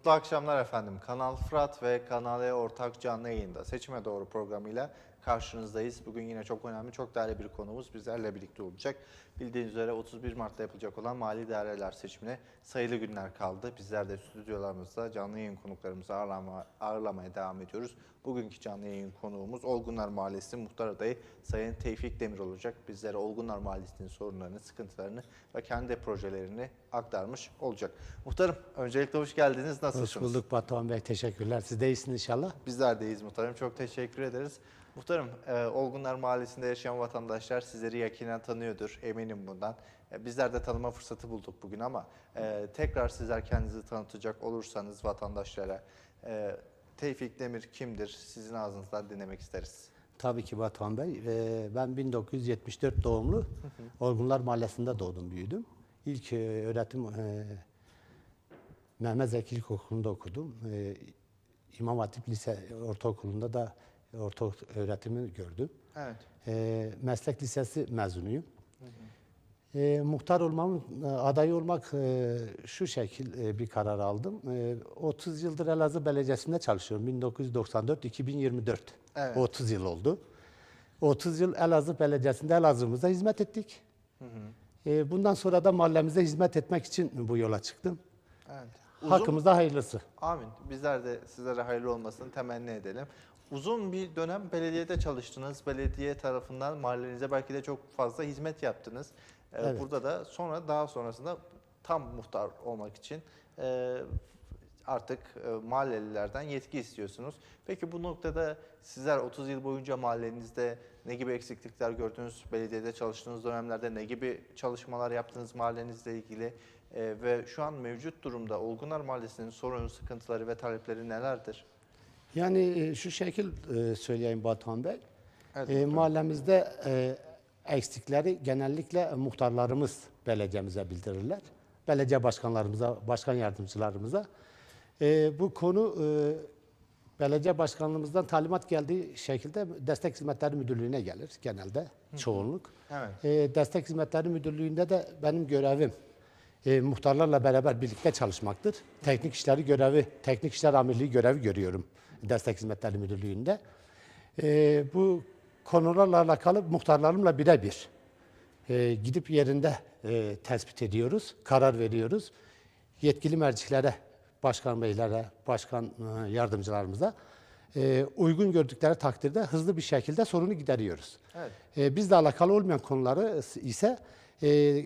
Mutlu akşamlar efendim. Kanal Fırat ve Kanal E ortak canlı yayında Seçime Doğru programıyla karşınızdayız. Bugün yine çok önemli, çok değerli bir konumuz bizlerle birlikte olacak. Bildiğiniz üzere 31 Mart'ta yapılacak olan mali daireler seçimine sayılı günler kaldı. Bizler de stüdyolarımızda canlı yayın konuklarımızı ağırlama, ağırlamaya devam ediyoruz. Bugünkü canlı yayın konuğumuz Olgunlar Mahallesi Muhtar Adayı Sayın Tevfik Demir olacak. Bizlere Olgunlar Mahallesi'nin sorunlarını, sıkıntılarını ve kendi projelerini aktarmış olacak. Muhtarım öncelikle hoş geldiniz. Nasılsınız? Hoş bulduk Batuhan Bey. Teşekkürler. Siz de iyisiniz inşallah. Bizler deyiz muhtarım. Çok teşekkür ederiz. Muhtarım, e, Olgunlar Mahallesi'nde yaşayan vatandaşlar sizleri yakinen tanıyordur. Eminim bundan. E, bizler de tanıma fırsatı bulduk bugün ama e, tekrar sizler kendinizi tanıtacak olursanız vatandaşlara e, Tevfik Demir kimdir? Sizin ağzınızdan dinlemek isteriz. Tabii ki Batuhan Bey. Ee, ben 1974 doğumlu. Olgunlar Mahallesi'nde doğdum, büyüdüm. İlk e, öğretim e, Mehmet Zeki İlkokulu'nda okudum. E, İmam Hatip Lise Ortaokulu'nda da orta öğretimi gördüm. Evet. E, meslek lisesi mezunuyum. E, muhtar olmam, e, aday olmak e, şu şekil e, bir karar aldım. E, 30 yıldır Elazığ Belediyesi'nde çalışıyorum. 1994-2024. Evet. 30 yıl oldu. 30 yıl Elazığ Belediyesi'nde Elazığ'ımıza hizmet ettik. E, bundan sonra da mahallemize hizmet etmek için bu yola çıktım. Evet. Uzun- Hakkımızda hayırlısı. Amin. Bizler de sizlere hayırlı olmasını temenni edelim. Uzun bir dönem belediyede çalıştınız. Belediye tarafından mahallenize belki de çok fazla hizmet yaptınız. Ee, Evet. Burada da sonra daha sonrasında tam muhtar olmak için e, artık e, mahallelilerden yetki istiyorsunuz. Peki bu noktada sizler 30 yıl boyunca mahallenizde ne gibi eksiklikler gördünüz? Belediyede çalıştığınız dönemlerde ne gibi çalışmalar yaptınız mahallenizle ilgili? E, ve şu an mevcut durumda Olgunlar Mahallesi'nin sorunu, sıkıntıları ve talepleri nelerdir? Yani e, şu şekil e, söyleyeyim Batuhan Bey. Evet, E, mahallemizde e, eksikleri genellikle muhtarlarımız belediyemize bildirirler. Belediye başkanlarımıza, başkan yardımcılarımıza. E, bu konu e, belediye başkanlığımızdan talimat geldiği şekilde Destek Hizmetleri Müdürlüğü'ne gelir genelde çoğunluk. Evet. E, Destek Hizmetleri Müdürlüğü'nde de benim görevim e, muhtarlarla beraber birlikte çalışmaktır. Teknik işleri görevi, teknik işler amirliği görevi görüyorum Destek Hizmetleri Müdürlüğü'nde. E, bu konularla alakalı muhtarlarımla birebir e, gidip yerinde e, tespit ediyoruz, karar veriyoruz. Yetkili merciklere, başkan beylere, başkan e, yardımcılarımıza e, uygun gördükleri takdirde hızlı bir şekilde sorunu gideriyoruz. Evet. E, bizle alakalı olmayan konuları ise e,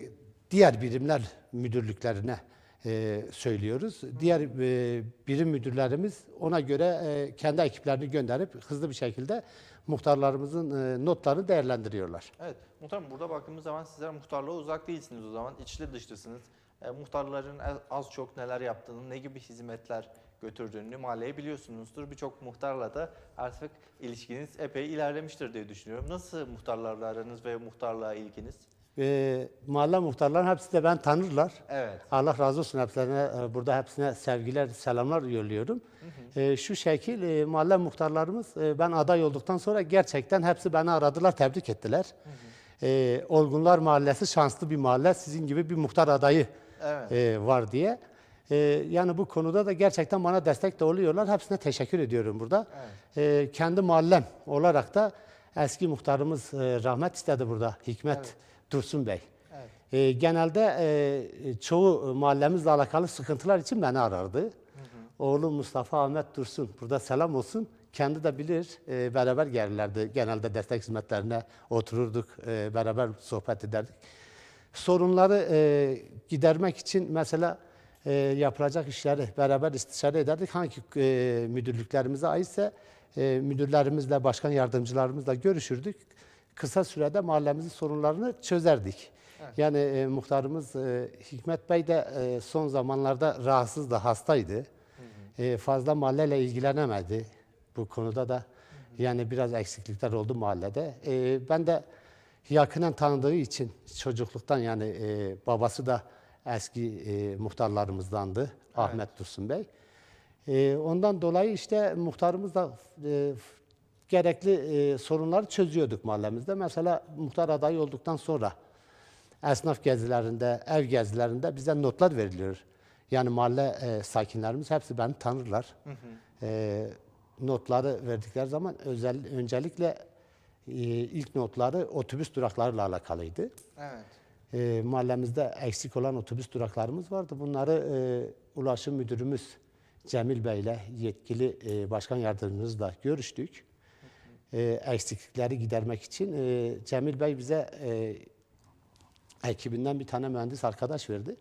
diğer birimler müdürlüklerine e, söylüyoruz. Diğer e, birim müdürlerimiz ona göre e, kendi ekiplerini gönderip hızlı bir şekilde muhtarlarımızın e, notlarını değerlendiriyorlar. Evet, muhtarım burada baktığımız zaman sizler muhtarlığa uzak değilsiniz o zaman. içli dışlısınız. E, muhtarların az- az çok neler yaptığını, ne gibi hizmetler götürdüğünü mahalleye biliyorsunuzdur. Birçok muhtarla da artık ilişkiniz epey ilerlemiştir diye düşünüyorum. Nasıl muhtarlarla aranız ve muhtarlığa ilginiz? E, mahalle muhtarların hepsi de ben tanırlar. Evet. Allah razı olsun hepsine. e, Burada hepsine sevgiler, selamlar yolluyorum. E, şu şekil e, mahalle muhtarlarımız e, ben aday olduktan sonra gerçekten hepsi beni aradılar, tebrik ettiler. E, Olgunlar Mahallesi şanslı bir mahalle. Sizin gibi bir muhtar adayı Evet. e, var diye. E, yani bu konuda da gerçekten bana destek de oluyorlar. Hepsine teşekkür ediyorum burada. E, kendi mahallem olarak da eski muhtarımız e, rahmet istedi burada Hikmet Dursun Bey. Evet. E, genelde e, çoğu mahallemizle alakalı sıkıntılar için beni arardı. Oğlum Mustafa Ahmet Dursun, burada selam olsun. Kendi de bilir, e, beraber gelirlerdi. Genelde destek hizmetlerine otururduk, e, beraber sohbet ederdik. Sorunları e, gidermek için mesela e, yapılacak işleri beraber istişare ederdik. Hangi e, müdürlüklerimize aitse e, müdürlerimizle, başkan yardımcılarımızla görüşürdük. Kısa sürede mahallemizin sorunlarını çözerdik. Yani e, muhtarımız e, Hikmet Bey de e, son zamanlarda rahatsızdı, hastaydı. E, fazla mahalleyle ilgilenemedi. Bu konuda da yani biraz eksiklikler oldu mahallede. E, ben de yakinen tanıdığı için çocukluktan yani e, babası da eski e, muhtarlarımızdandı Ahmet Dursun Bey. E, ondan dolayı işte muhtarımız da e, gerekli e, sorunları çözüyorduk mahallemizde. Mesela muhtar adayı olduktan sonra esnaf gezilerinde, ev gezilerinde bize notlar veriliyor. Yani mahalle e, sakinlerimiz hepsi beni tanırlar. E, notları verdikleri zaman özel öncelikle e, ilk notları otobüs duraklarıyla alakalıydı. Evet. E, mahallemizde eksik olan otobüs duraklarımız vardı. Bunları e, Ulaşım Müdürümüz Cemil Bey ile yetkili e, başkan yardımcımızla görüştük. E, eksiklikleri gidermek için e, Cemil Bey bize e, ekibinden bir tane mühendis arkadaş verdi.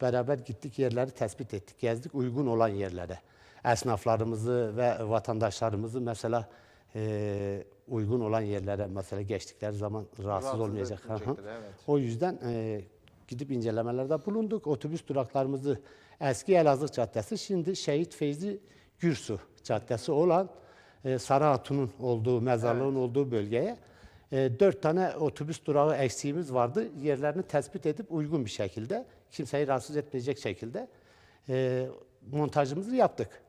Beraber gittik yerleri tespit ettik, gezdik uygun olan yerlere. Esnaflarımızı ve vatandaşlarımızı mesela e, uygun olan yerlere mesela geçtikleri zaman rahatsız, Rahatsız olmayacak. Evet. O yüzden e, gidip incelemelerde bulunduk. Otobüs duraklarımızı eski Elazığ Caddesi, şimdi Şehit Feyzi Gürsu Caddesi olan e, Sarı Hatun'un olduğu, mezarlığın olduğu bölgeye e, dört tane otobüs durağı eksiğimiz vardı. Yerlerini tespit edip uygun bir şekilde, kimseyi rahatsız etmeyecek şekilde e, montajımızı yaptık.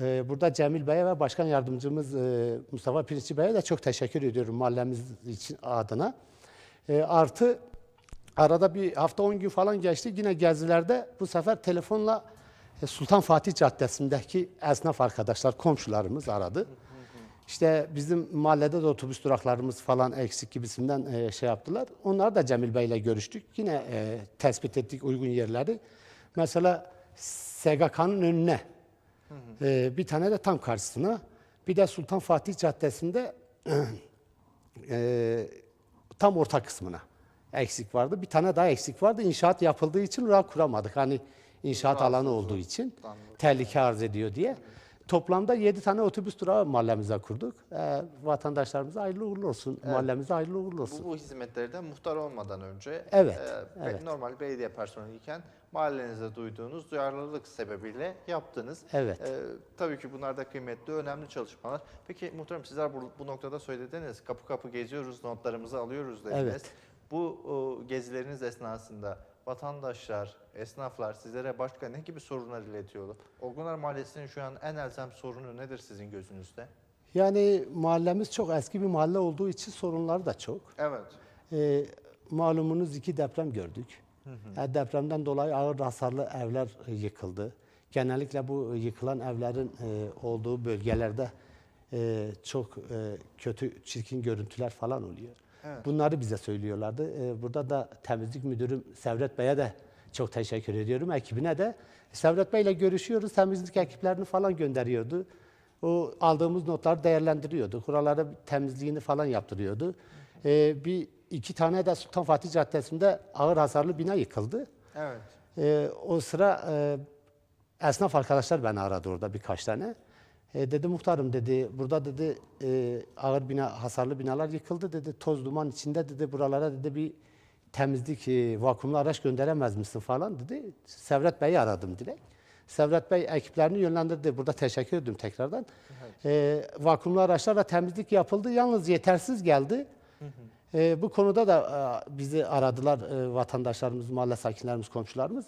Ee, Burada Cemil Bey'e ve Başkan Yardımcımız e, Mustafa Pirinççi Bey'e de çok teşekkür ediyorum mahallemiz için adına. E, Artı arada bir hafta 10 gün falan geçti. Yine gezilerde bu sefer telefonla e, Sultan Fatih Caddesi'ndeki esnaf arkadaşlar, komşularımız aradı. İşte bizim mahallede de otobüs duraklarımız falan eksik gibisinden e, şey yaptılar. Onlar da Cemil Bey'le görüştük. Yine e, tespit ettik uygun yerleri. Mesela SGK'nın önüne ee, bir tane de tam karşısına. Bir de Sultan Fatih Caddesi'nde e, tam orta kısmına eksik vardı. Bir tane daha eksik vardı. İnşaat yapıldığı için oraya kuramadık. Hani inşaat alanı olduğu için tehlike arz ediyor diye. Toplamda 7 tane otobüs durağı mahallemize kurduk. Ee, vatandaşlarımıza hayırlı uğurlu olsun. Mahallemize hayırlı uğurlu olsun. Bu, bu hizmetleri de muhtar olmadan önce Evet, e, evet. normal belediye personeliyken mahallenizde duyduğunuz duyarlılık sebebiyle yaptınız. Evet. E, tabii ki bunlar da kıymetli, önemli çalışmalar. Peki muhtarım sizler bu, bu noktada söylediniz. Kapı kapı geziyoruz, notlarımızı alıyoruz dediniz. Evet. Bu o, gezileriniz esnasında vatandaşlar, esnaflar sizlere başka ne gibi sorunlar iletiyordu? Olgunlar Mahallesi'nin şu an en elzem sorunu nedir sizin gözünüzde? Yani mahallemiz çok eski bir mahalle olduğu için sorunları da çok. Evet. Ee, malumunuz iki deprem gördük. E, depremden dolayı ağır hasarlı evler yıkıldı. Genellikle bu yıkılan evlerin e, olduğu bölgelerde e, çok e, kötü, çirkin görüntüler falan oluyor. Evet. Bunları bize söylüyorlardı. E, burada da temizlik müdürüm Sevret Bey'e de çok teşekkür ediyorum. Ekibine de. Sevret Bey'le görüşüyoruz. Temizlik ekiplerini falan gönderiyordu. O aldığımız notları değerlendiriyordu. Buralara temizliğini falan yaptırıyordu. E, bir iki tane de Sultan Fatih Caddesi'nde ağır hasarlı bina yıkıldı. Evet. E, o sıra e, esnaf arkadaşlar beni aradı orada birkaç tane. E, dedi muhtarım dedi burada dedi e, ağır bina hasarlı binalar yıkıldı dedi toz duman içinde dedi buralara dedi bir temizlik e, vakumlu araç gönderemez misin falan dedi. Sevret Bey'i aradım direkt. Sevret Bey ekiplerini yönlendirdi. Burada teşekkür ediyorum tekrardan. E, vakumlu araçlarla temizlik yapıldı. Yalnız yetersiz geldi. E, bu konuda da e, bizi aradılar e, vatandaşlarımız, mahalle sakinlerimiz, komşularımız.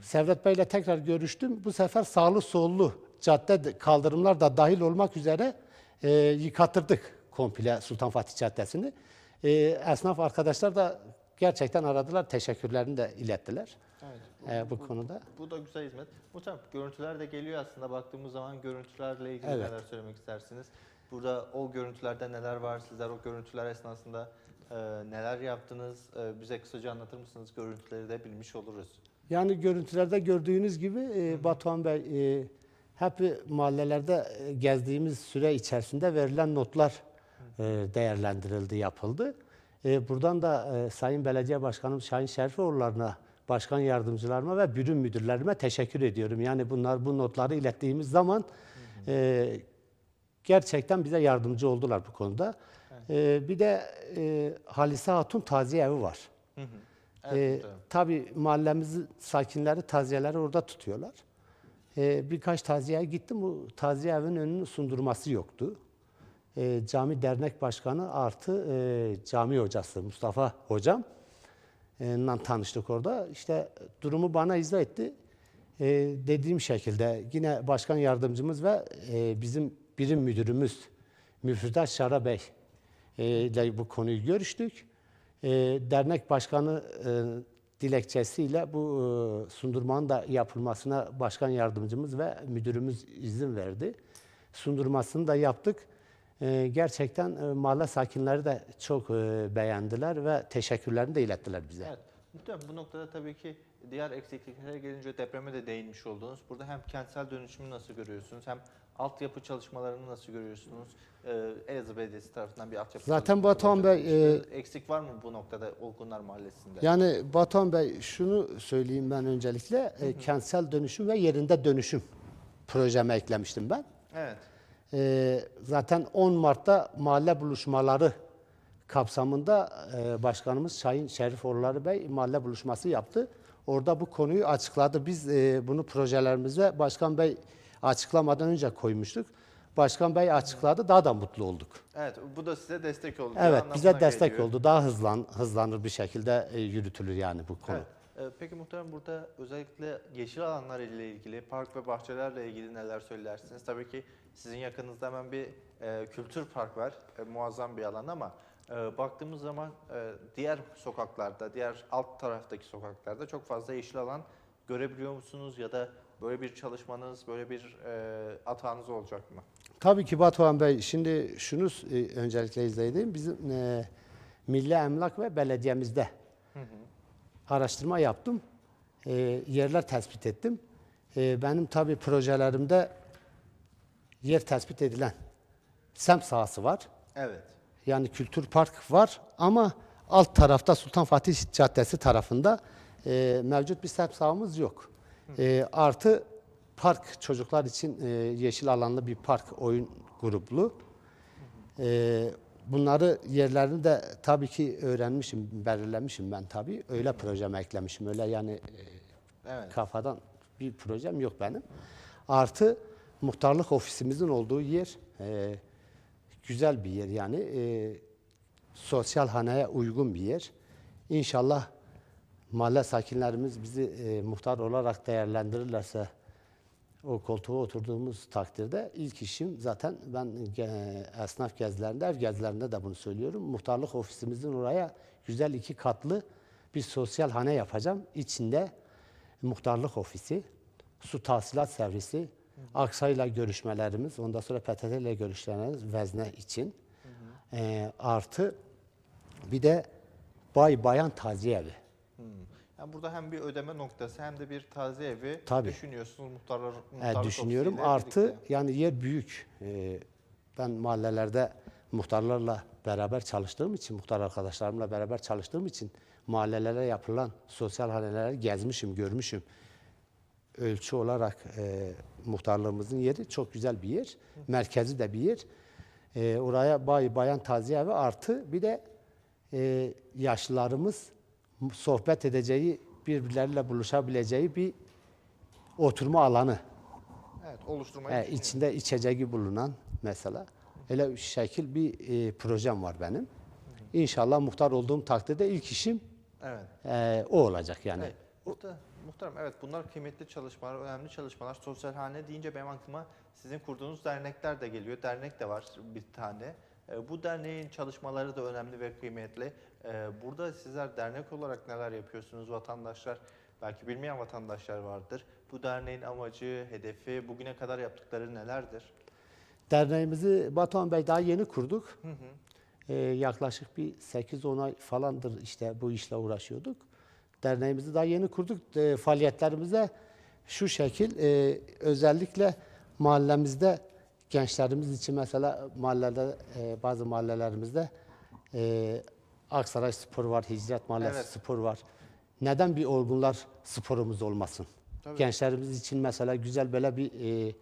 Sevret Bey ile tekrar görüştüm. Bu sefer sağlı sollu cadde de- kaldırımlar da dahil olmak üzere e, yıkattırdık komple Sultan Fatih Caddesi'ni. E, esnaf arkadaşlar da gerçekten aradılar. Teşekkürlerini de ilettiler Evet. e, bu konuda. Bu da güzel hizmet. Muhtemelen görüntüler de geliyor aslında. Baktığımız zaman görüntülerle ilgili Evet. neler söylemek istersiniz? Burada o görüntülerde neler var? Sizler o görüntüler esnasında e, neler yaptınız? E, bize kısaca anlatır mısınız? Görüntüleri de bilmiş oluruz. Yani görüntülerde gördüğünüz gibi e, Batuhan Bey e, hep mahallelerde e, gezdiğimiz süre içerisinde verilen notlar e, değerlendirildi, yapıldı. E, buradan da Sayın Belediye Başkanım Şahin Şerifoğulları'na, başkan yardımcılarıma ve bürün müdürlerime teşekkür ediyorum. Yani bunlar bu notları ilettiğimiz zaman e, gerçekten bize yardımcı oldular bu konuda. E, bir de Halise Hatun Taziye Evi var. Hı hı. Ee, Evet, muhtarım. tabii mahallemizin sakinleri taziyeleri orada tutuyorlar. Ee, birkaç taziyeye gittim. Bu taziye evinin önünün sundurması yoktu. Ee, cami dernek başkanı artı e, cami hocası Mustafa hocam e, ile tanıştık orada. İşte durumu bana izah etti. E, dediğim şekilde yine başkan yardımcımız ve e, bizim birim müdürümüz Müfredat Şara Bey ile bu konuyu görüştük. Dernek başkanı dilekçesiyle bu e, sundurmanın da yapılmasına başkan yardımcımız ve müdürümüz izin verdi. Sundurmasını da yaptık. E, gerçekten e, mahalle sakinleri de çok beğendiler ve teşekkürlerini de ilettiler bize. Evet. Muhtemelen bu noktada tabii ki diğer eksikliklere gelince depreme de değinmiş oldunuz. Burada hem kentsel dönüşümü nasıl görüyorsunuz hem altyapı çalışmalarını nasıl görüyorsunuz? Ee, Elazığ Belediyesi tarafından bir altyapı Zaten Batuhan Bey, başlatılmıştı. Eksik var mı bu noktada Olgunlar Mahallesi'nde? Yani Batuhan Bey şunu söyleyeyim ben öncelikle e, kentsel dönüşüm ve yerinde dönüşüm projeme eklemiştim ben. Evet. E, zaten 10 Mart'ta mahalle buluşmaları kapsamında e, Başkanımız Şahin Şerifoğulları Bey mahalle buluşması yaptı. Orada bu konuyu açıkladı. Biz e, bunu projelerimize Başkan Bey açıklamadan önce koymuştuk. Başkan Bey açıkladı, daha da mutlu olduk. Evet, bu da size destek oldu. Evet, bize destek geliyor. oldu. Daha hızlan, hızlanır bir şekilde e, yürütülür yani bu konu. Evet. Ee, Peki muhtemelen burada özellikle yeşil alanlar ile ilgili, park ve bahçelerle ilgili neler söylersiniz? Tabii ki sizin yakınızda hemen bir e, kültür park var, e, muazzam bir alan ama e, baktığımız zaman e, diğer sokaklarda, diğer alt taraftaki sokaklarda çok fazla yeşil alan görebiliyor musunuz? Ya da böyle bir çalışmanız, böyle bir e, atağınız olacak mı? Tabii ki Batuhan Bey, şimdi şunu e, öncelikle izleyeyim. Bizim e, Milli Emlak ve Belediyemizde araştırma yaptım. E, yerler tespit ettim. E, benim tabii projelerimde yer tespit edilen semt sahası var. Evet. Yani kültür park var ama alt tarafta Sultan Fatih Caddesi tarafında e, mevcut bir semt sahamız yok. E, artı park çocuklar için e, yeşil alanlı bir park oyun gruplu. E, bunları yerlerini de tabii ki öğrenmişim, belirlemişim ben tabii. Öyle projeme eklemişim. Öyle yani e, Evet. kafadan bir projem yok benim. Artı muhtarlık ofisimizin olduğu yer e, güzel bir yer yani e, sosyal haneye uygun bir yer. İnşallah mahalle sakinlerimiz bizi e, muhtar olarak değerlendirirlerse o koltuğa oturduğumuz takdirde ilk işim zaten ben ge- esnaf gezilerinde, ev gezilerinde de bunu söylüyorum. Muhtarlık ofisimizin oraya güzel iki katlı bir sosyal hane yapacağım. İçinde muhtarlık ofisi, su tahsilat servisi, Aksa'yla görüşmelerimiz, ondan sonra PTT ile görüşmelerimiz vezne için. Ee, artı bir de bay bayan taziye evi. Hmm. Yani burada hem bir ödeme noktası hem de bir taze evi Tabii. düşünüyorsunuz muhtarlar E, muhtarlık düşünüyorum. Artı birlikte. yani yer büyük. E, ben mahallelerde muhtarlarla beraber çalıştığım için, muhtar arkadaşlarımla beraber çalıştığım için mahallelere yapılan sosyal haneleri gezmişim, görmüşüm. Ölçü olarak e, muhtarlığımızın yeri çok güzel bir yer. Merkezi de bir yer. E, oraya bay bayan taziye evi artı bir de e, yaşlılarımız sohbet edeceği, birbirleriyle buluşabileceği bir oturma alanı. Evet, oluşturmayı E, içinde içeceği bulunan mesela. Öyle şekil bir e, projem var benim. İnşallah muhtar olduğum takdirde ilk işim Evet. e, o olacak yani. Evet. Burada muhtarım evet bunlar kıymetli çalışmalar, önemli çalışmalar. Sosyal hane deyince benim aklıma sizin kurduğunuz dernekler de geliyor. Dernek de var bir tane. E, Bu derneğin çalışmaları da önemli ve kıymetli. E, Burada sizler dernek olarak neler yapıyorsunuz vatandaşlar? Belki bilmeyen vatandaşlar vardır. Bu derneğin amacı, hedefi, bugüne kadar yaptıkları nelerdir? Derneğimizi Batuhan Bey daha yeni kurduk. E, yaklaşık bir 8-10 ay falandır işte bu işle uğraşıyorduk. Derneğimizi daha yeni kurduk. E, faaliyetlerimize şu şekil e, özellikle mahallemizde gençlerimiz için mesela mahallede e, bazı mahallelerimizde e, Aksaray Spor var, Hicret Mahallesi Evet. Spor var. Neden bir olgunlar sporumuz olmasın? Tabii. Gençlerimiz için mesela güzel böyle bir e,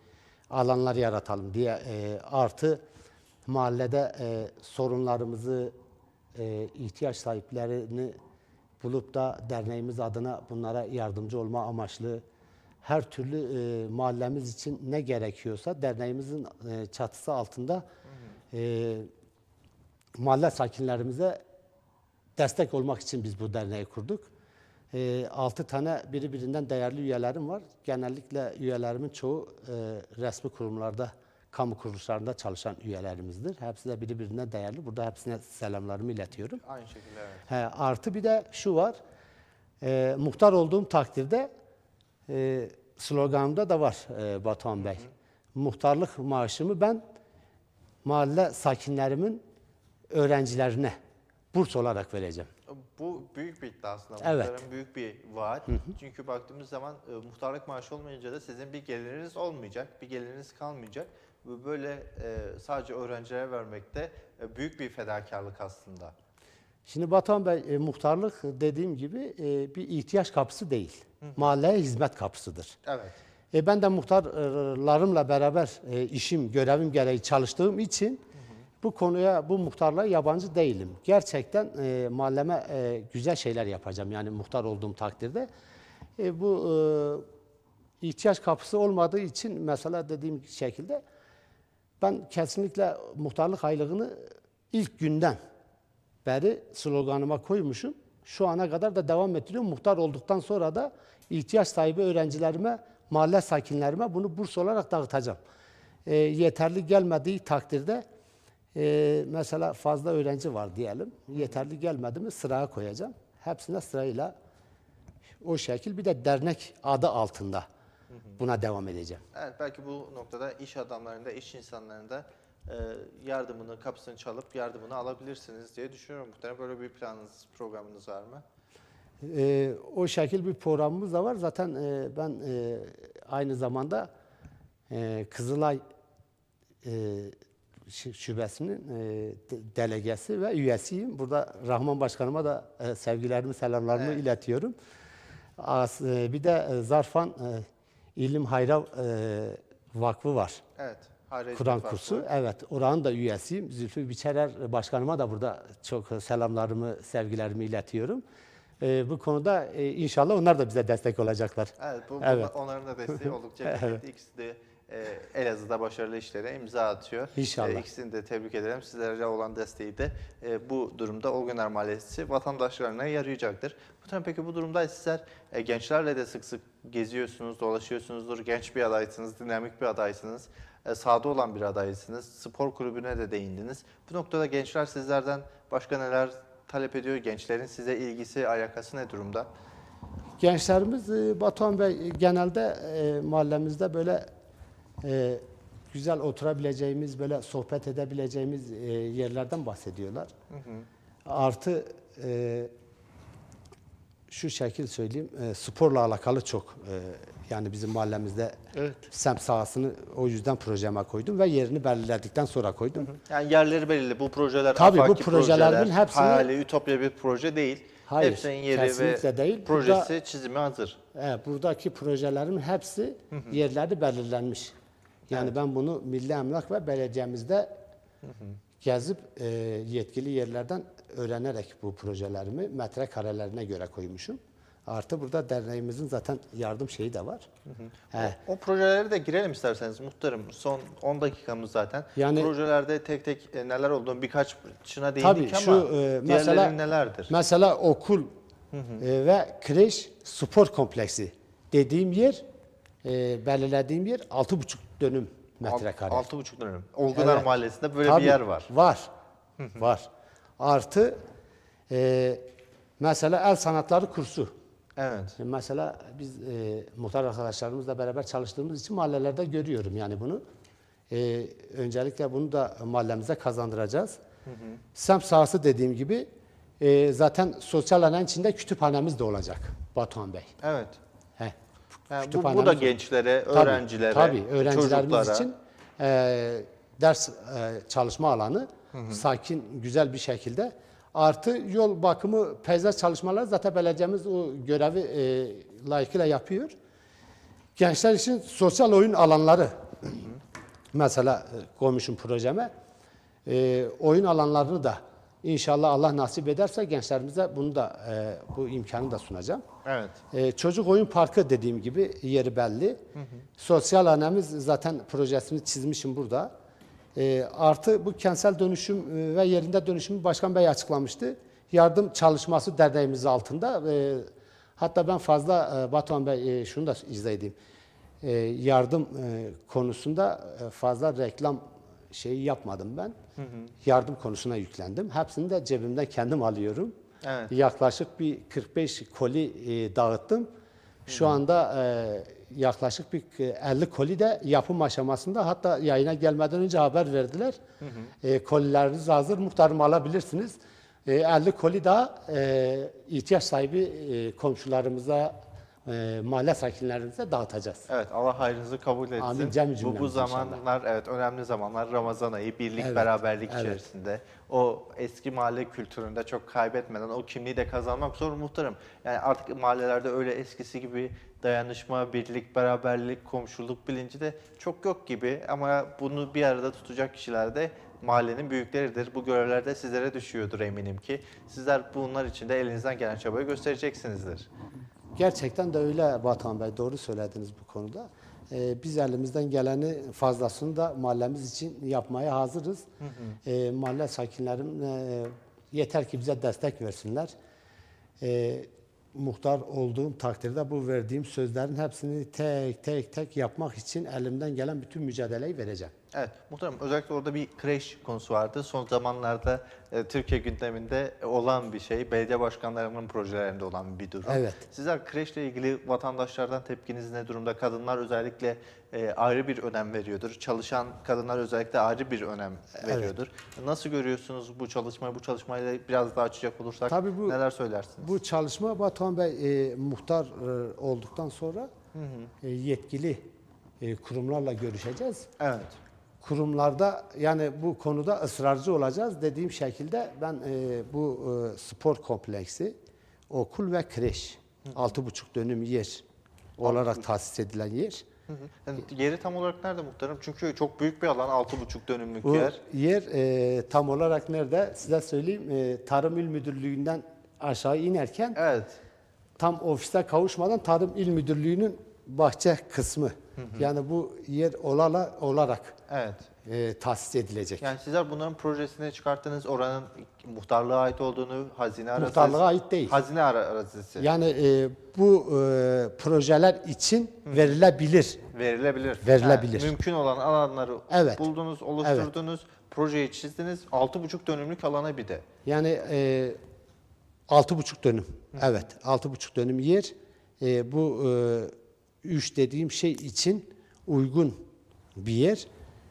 alanlar yaratalım diye e, artı mahallede e, sorunlarımızı, e, ihtiyaç sahiplerini bulup da derneğimiz adına bunlara yardımcı olma amaçlı her türlü e, mahallemiz için ne gerekiyorsa derneğimizin e, çatısı altında e, mahalle sakinlerimize destek olmak için biz bu derneği kurduk. E, altı tane birbirinden değerli üyelerim var. Genellikle üyelerimin çoğu e, resmi kurumlarda, kamu kuruluşlarında çalışan üyelerimizdir. Hepsi de birbirinden değerli. Burada hepsine selamlarımı iletiyorum. Aynı şekilde evet. He, artı bir de şu var. E, muhtar olduğum takdirde e, sloganımda da var e, Batuhan Bey. Muhtarlık maaşımı ben mahalle sakinlerimin öğrencilerine burs olarak vereceğim. Bu büyük bir iddia aslında. Evet. Muhtarın büyük bir vaat. Çünkü baktığımız zaman e, muhtarlık maaşı olmayınca da sizin bir geliriniz olmayacak, bir geliriniz kalmayacak. Bu böyle e, sadece öğrencilere vermekte e, büyük bir fedakarlık aslında. Şimdi Batuhan Bey e, muhtarlık dediğim gibi e, bir ihtiyaç kapısı değil. Mahalleye hizmet kapısıdır. Evet. E, ben de muhtarlarımla beraber e, işim, görevim gereği çalıştığım için bu konuya, bu muhtarlığa yabancı değilim. Gerçekten e, mahalleme e, güzel şeyler yapacağım yani muhtar olduğum takdirde. E, bu e, ihtiyaç kapısı olmadığı için mesela dediğim şekilde ben kesinlikle muhtarlık aylığını ilk günden beri sloganıma koymuşum. Şu ana kadar da devam ettiriyorum. Muhtar olduktan sonra da ihtiyaç sahibi öğrencilerime, mahalle sakinlerime bunu burs olarak dağıtacağım. E, yeterli gelmediği takdirde e, mesela fazla öğrenci var diyelim. Yeterli gelmedi mi sıraya koyacağım. Hepsine sırayla o şekil bir de dernek adı altında buna devam edeceğim. Evet belki bu noktada iş adamlarında, iş insanlarında e, yardımını, kapısını çalıp yardımını alabilirsiniz diye düşünüyorum. Muhtemelen böyle bir planınız, programınız var mı? Ee, o şekil bir programımız da var. Zaten e, ben e, aynı zamanda e, Kızılay e, şubesinin e, de- delegesi ve üyesiyim. Burada Rahman Başkanıma da e, sevgilerimi, selamlarımı Evet. iletiyorum. As- e, bir de e, Zarfan e, İlim Hayra e, Vakfı var. Evet. Kur'an kursu. Evet, oranın da üyesiyim. Zülfü Biçerer başkanıma da burada çok selamlarımı, sevgilerimi iletiyorum. Ee, bu konuda e, inşallah onlar da bize destek olacaklar. Evet, bu, Evet. onların da desteği oldukça kıymetli. İkisi de e, Elazığ'da başarılı işlere imza atıyor. İnşallah. E, ikisini de tebrik ederim. Sizlere olan desteği de e, bu durumda Olguner Mahallesi vatandaşlarına yarayacaktır. Muhtemelen peki bu durumda sizler e, gençlerle de sık sık geziyorsunuz, dolaşıyorsunuzdur. Genç bir adaysınız, dinamik bir adaysınız. E, sahada olan bir adaysınız. Spor kulübüne de değindiniz. Bu noktada gençler sizlerden başka neler talep ediyor? Gençlerin size ilgisi, alakası ne durumda? Gençlerimiz Batuhan Bey genelde e, mahallemizde böyle e, güzel oturabileceğimiz, böyle sohbet edebileceğimiz e, yerlerden bahsediyorlar. Artı e, şu şekil söyleyeyim, e, sporla alakalı çok e, yani bizim mahallemizde Evet. semt sahasını o yüzden projeme koydum ve yerini belirledikten sonra koydum. Yani yerleri belirli. Bu projeler Tabii bu projelerin projeler, hepsini- hayali, ütopya bir proje değil. Hayır, Hepsinin yeri ve değil. projesi, Burada- çizimi hazır. Evet, buradaki projelerin hepsi yerleri belirlenmiş. Yani ben bunu Milli Emlak ve belediyemizde gezip e, yetkili yerlerden öğrenerek bu projelerimi metrekarelerine göre koymuşum. Artı burada derneğimizin zaten yardım şeyi de var. He. O projelere de girelim isterseniz muhtarım. Son 10 dakikamız zaten. Yani- Projelerde tek tek e, neler olduğunu birkaç şuna değindik Tabii ama şu e, mesela nelerdir? mesela okul e, ve kreş spor kompleksi dediğim yer e, belirlediğim yer 6,5 dönüm metrekare. 6,5 dönüm. Olgunar Evet. Mahallesi'nde böyle Tabii, bir yer var. Var. var. Artı e, mesela el sanatları kursu. Evet. Mesela biz e, muhtar arkadaşlarımızla beraber çalıştığımız için mahallelerde görüyorum yani bunu. E, öncelikle bunu da mahallemize kazandıracağız. Semt sahası dediğim gibi e, zaten sosyal alan içinde kütüphanemiz de olacak Batuhan Bey. Evet. Bu, bu da gençlere, Tabii, öğrencilere, tabii, öğrencilerimiz çocuklara. için e, ders e, çalışma alanı sakin, güzel bir şekilde. Artı yol bakımı, peyzaj çalışmaları zaten belediyemiz o görevi e, layıkıyla yapıyor. Gençler için sosyal oyun alanları mesela e, koymuşum projeme. E, oyun alanlarını da inşallah Allah nasip ederse gençlerimize bunu da e, bu imkanı da sunacağım. Evet. Ee, çocuk oyun parkı dediğim gibi yeri belli. Sosyal annemiz zaten projesini çizmişim burada. Ee, artı bu kentsel dönüşüm e, ve yerinde dönüşümü Başkan Bey açıklamıştı. Yardım çalışması derneğimiz altında. Ee, hatta ben fazla e, Batuhan Bey e, şunu da izah edeyim. Ee, yardım e, konusunda e, fazla reklam şeyi yapmadım ben. Yardım konusuna yüklendim. Hepsini de cebimden kendim alıyorum. Evet. Yaklaşık bir 45 koli e, dağıttım. Şu anda e, yaklaşık bir e, 50 koli de yapım aşamasında. Hatta yayına gelmeden önce haber verdiler. E, kolileriniz hazır, muhtarım alabilirsiniz. E, 50 koli daha e, ihtiyaç sahibi e, komşularımıza, e, mahalle sakinlerimize dağıtacağız. Evet Allah hayrınızı kabul etsin. Amin, cem bu, bu zamanlar evet önemli zamanlar Ramazan ayı birlik Evet, beraberlik evet. içerisinde o eski mahalle kültüründe çok kaybetmeden o kimliği de kazanmak zor muhtarım. Yani artık mahallelerde öyle eskisi gibi dayanışma, birlik, beraberlik, komşuluk bilinci de çok yok gibi ama bunu bir arada tutacak kişiler de mahallenin büyükleridir. Bu görevler de sizlere düşüyordur eminim ki. Sizler bunlar için de elinizden gelen çabayı göstereceksinizdir. Gerçekten de öyle Batuhan Bey, doğru söylediniz bu konuda. Ee, biz elimizden geleni fazlasını da mahallemiz için yapmaya hazırız. Ee, mahalle sakinlerim e, yeter ki bize destek versinler. Ee, muhtar olduğum takdirde bu verdiğim sözlerin hepsini tek tek tek yapmak için elimden gelen bütün mücadeleyi vereceğim. Evet, muhtemelen özellikle orada bir kreş konusu vardı. Son zamanlarda e, Türkiye gündeminde olan bir şey, belediye başkanlarının projelerinde olan bir durum. Evet. Sizler kreşle ilgili vatandaşlardan tepkiniz ne durumda? Kadınlar özellikle e, ayrı bir önem veriyordur. Çalışan kadınlar özellikle ayrı bir önem veriyordur. Nasıl görüyorsunuz bu çalışmayı? Bu çalışmayla biraz daha açacak olursak Tabii bu- neler söylersiniz? Bu çalışma Batuhan Bey e, muhtar e, olduktan sonra e, yetkili e, kurumlarla görüşeceğiz. Evet. Kurumlarda yani bu konuda ısrarcı olacağız. Dediğim şekilde ben e, bu e, spor kompleksi, okul ve kreş, altı buçuk dönüm yer olarak tahsis edilen yer. Hı hı. Yani yeri tam olarak nerede muhtarım? Çünkü çok büyük bir alan, 6,5 dönümlük Bu yer. yer e, tam olarak nerede? Size söyleyeyim. E, Tarım İl Müdürlüğü'nden aşağı inerken Evet. tam ofiste kavuşmadan Tarım İl Müdürlüğü'nün bahçe kısmı. Yani bu yer olala, olarak Evet. e, tahsis edilecek. Yani sizler bunların projesini çıkarttınız. Oranın muhtarlığa ait olduğunu, hazine arazisi. Muhtarlığa ait değil. Hazine ara- arazisi. Yani e, bu e, projeler için verilebilir. Verilebilir. Verilebilir. Yani mümkün olan alanları Evet. buldunuz, oluşturdunuz, projeyi çizdiniz. 6,5 dönümlük alana bir de. Yani e, altı buçuk dönüm. Evet, altı buçuk dönüm yer. E, bu e, üç dediğim şey için uygun bir yer.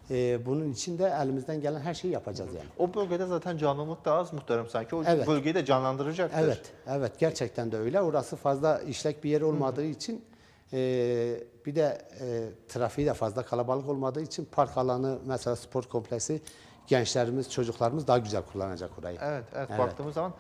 E, bunun için de elimizden gelen her şeyi yapacağız yani. O bölgede zaten canlılık da az muhtarım sanki. O Evet. bölgeyi de canlandıracaktır. Evet, evet gerçekten de öyle. Orası fazla işlek bir yer olmadığı için e, bir de e, trafiği de fazla kalabalık olmadığı için park alanı mesela spor kompleksi gençlerimiz, çocuklarımız daha güzel kullanacak orayı. Evet, evet, Evet. Baktığımız zaman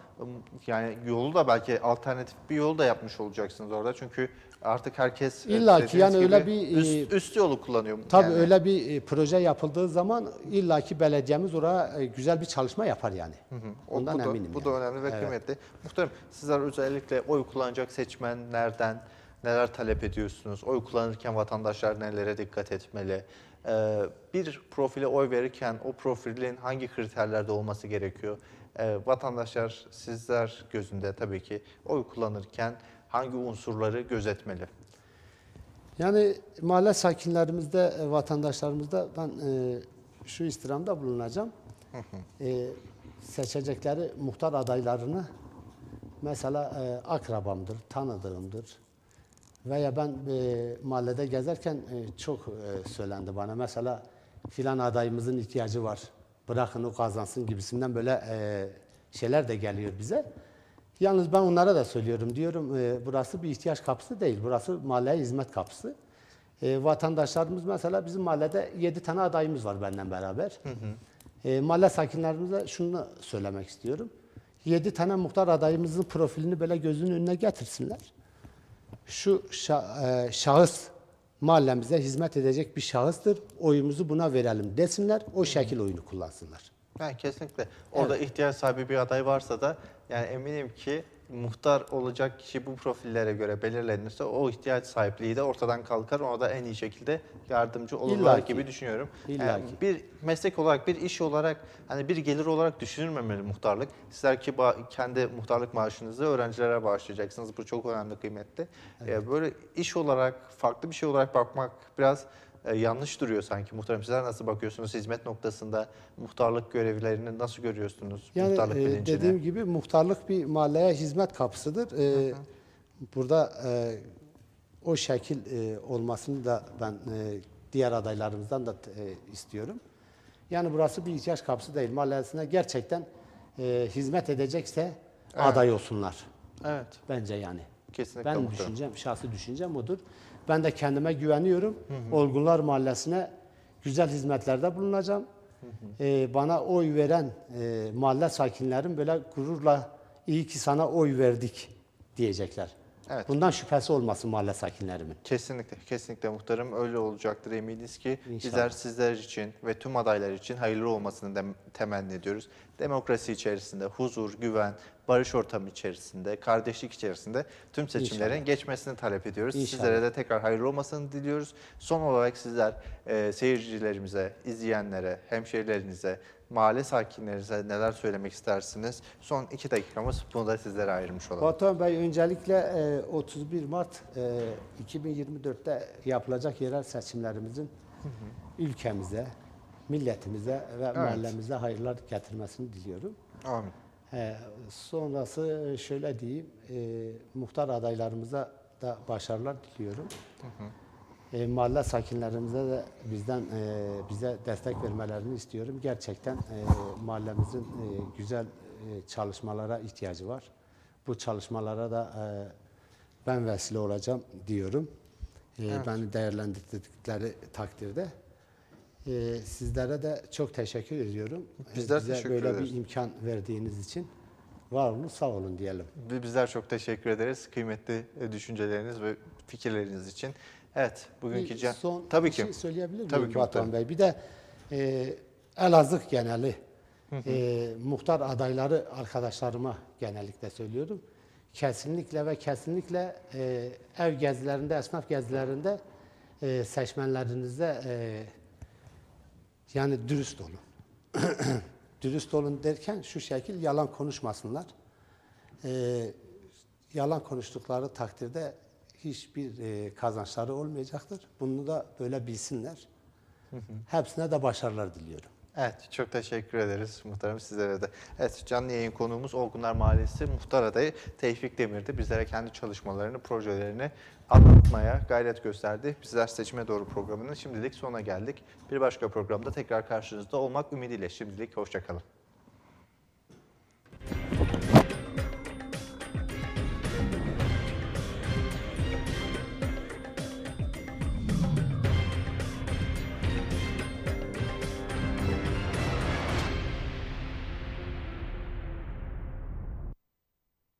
yani yolu da belki alternatif bir yol da yapmış olacaksınız orada. Çünkü artık herkes e, İlla ki yani öyle bir, üst, e, üst yolu kullanıyor. Tabii yani. öyle bir e, proje yapıldığı zaman illaki belediyemiz oraya güzel bir çalışma yapar yani. O- Ondan bu da, eminim. Bu yani. da önemli ve Evet. kıymetli. Muhtarım sizler özellikle oy kullanacak seçmenlerden neler talep ediyorsunuz? Oy kullanırken vatandaşlar nelere dikkat etmeli? Ee, bir profile oy verirken o profilin hangi kriterlerde olması gerekiyor? Ee, vatandaşlar sizler gözünde tabii ki oy kullanırken hangi unsurları gözetmeli? Yani mahalle sakinlerimizde, e, vatandaşlarımızda ben e, şu istirhamda bulunacağım. E, seçecekleri muhtar adaylarını mesela e, akrabamdır, tanıdığımdır. Veya ben e, mahallede gezerken e, çok e, söylendi bana. Mesela filan adayımızın ihtiyacı var. Bırakın o kazansın gibisinden böyle e, şeyler de geliyor bize. Yalnız ben onlara da söylüyorum. Diyorum e, burası bir ihtiyaç kapısı değil. Burası mahalleye hizmet kapısı. E, vatandaşlarımız mesela bizim mahallede 7 tane adayımız var benden beraber. E, mahalle sakinlerimize şunu söylemek istiyorum. 7 tane muhtar adayımızın profilini böyle gözünün önüne getirsinler şu şa- e, şahıs mahallemize hizmet edecek bir şahıstır. Oyumuzu buna verelim desinler. O şekil oyunu kullansınlar. Yani kesinlikle. Orada ihtiyaç sahibi bir aday varsa da yani eminim ki muhtar olacak kişi bu profillere göre belirlenirse o ihtiyaç sahipliği de ortadan kalkar. Ona da en iyi şekilde yardımcı olurlar İlla ki. gibi düşünüyorum. Yani bir meslek olarak, bir iş olarak, hani bir gelir olarak düşünülmemeli muhtarlık. Sizler ki kendi muhtarlık maaşınızı öğrencilere bağışlayacaksınız. Bu çok önemli, kıymetli. Ee, böyle iş olarak, farklı bir şey olarak bakmak biraz e, yanlış duruyor sanki. Muhtarım sizler nasıl bakıyorsunuz hizmet noktasında muhtarlık görevlerini nasıl görüyorsunuz? Yani muhtarlık e, dediğim gibi muhtarlık bir mahalleye hizmet kapısıdır. E, burada e, o şekil e, olmasını da ben e, diğer adaylarımızdan da e, istiyorum. Yani burası bir ihtiyaç kapısı değil. Mahallesine gerçekten e, hizmet edecekse aday olsunlar. Evet. Bence yani. Kesinlikle Ben muhtarım. düşüncem, şahsi düşüncem odur. Ben de kendime güveniyorum. Olgunlar Mahallesi'ne güzel hizmetlerde bulunacağım. Ee, bana oy veren e, mahalle sakinlerim böyle gururla iyi ki sana oy verdik diyecekler. Evet. Bundan şüphesi olmasın mahalle sakinlerimin. Kesinlikle, kesinlikle muhtarım öyle olacaktır eminiz ki İnşallah. bizler sizler için ve tüm adaylar için hayırlı olmasını dem- temenni ediyoruz. Demokrasi içerisinde, huzur, güven, barış ortamı içerisinde, kardeşlik içerisinde tüm seçimlerin geçmesini talep ediyoruz. İnşallah. Sizlere de tekrar hayırlı olmasını diliyoruz. Son olarak sizler e, seyircilerimize, izleyenlere, hemşehrilerinize, mahalle sakinlerinize neler söylemek istersiniz? Son iki dakikamız bunu da sizlere ayırmış olalım. Batuhan Bey öncelikle e, 31 Mart e, 2024'te yapılacak yerel seçimlerimizin ülkemize, milletimize ve mahallemize hayırlar getirmesini diliyorum. Amin. Ee, sonrası şöyle diyeyim, e, muhtar adaylarımıza da başarılar diliyorum. E, mahalle sakinlerimize de bizden e, bize destek vermelerini istiyorum. Gerçekten e, mahallemizin e, güzel e, çalışmalara ihtiyacı var. Bu çalışmalara da e, ben vesile olacağım diyorum. E, Beni değerlendirdikleri takdirde. E, sizlere de çok teşekkür ediyorum. E, Bizler Bize teşekkür böyle ederiz. bir imkan verdiğiniz için var olun, sağ olun diyelim. Bi- Bizler çok teşekkür ederiz kıymetli e, düşünceleriniz ve fikirleriniz için. Evet, bugünkü can... son Tabii ki. şey söyleyebilir miyim Tabii ki Batuhan. Bey? Bir de e, Elazığ geneli e, muhtar adayları arkadaşlarıma genellikle söylüyorum. Kesinlikle ve kesinlikle e, ev gezilerinde, esnaf gezilerinde e, seçmenlerinize e, yani dürüst olun. dürüst olun derken şu şekil yalan konuşmasınlar. E, yalan konuştukları takdirde hiçbir e, kazançları olmayacaktır. Bunu da böyle bilsinler. Hepsine de başarılar diliyorum. Evet, çok teşekkür ederiz muhtarım sizlere de. Evet, canlı yayın konuğumuz Olgunlar Mahallesi muhtar adayı Tevfik Demir'di. Bizlere kendi çalışmalarını, projelerini anlatmaya gayret gösterdi. Bizler Seçime Doğru programının şimdilik sona geldik. Bir başka programda tekrar karşınızda olmak ümidiyle şimdilik hoşçakalın.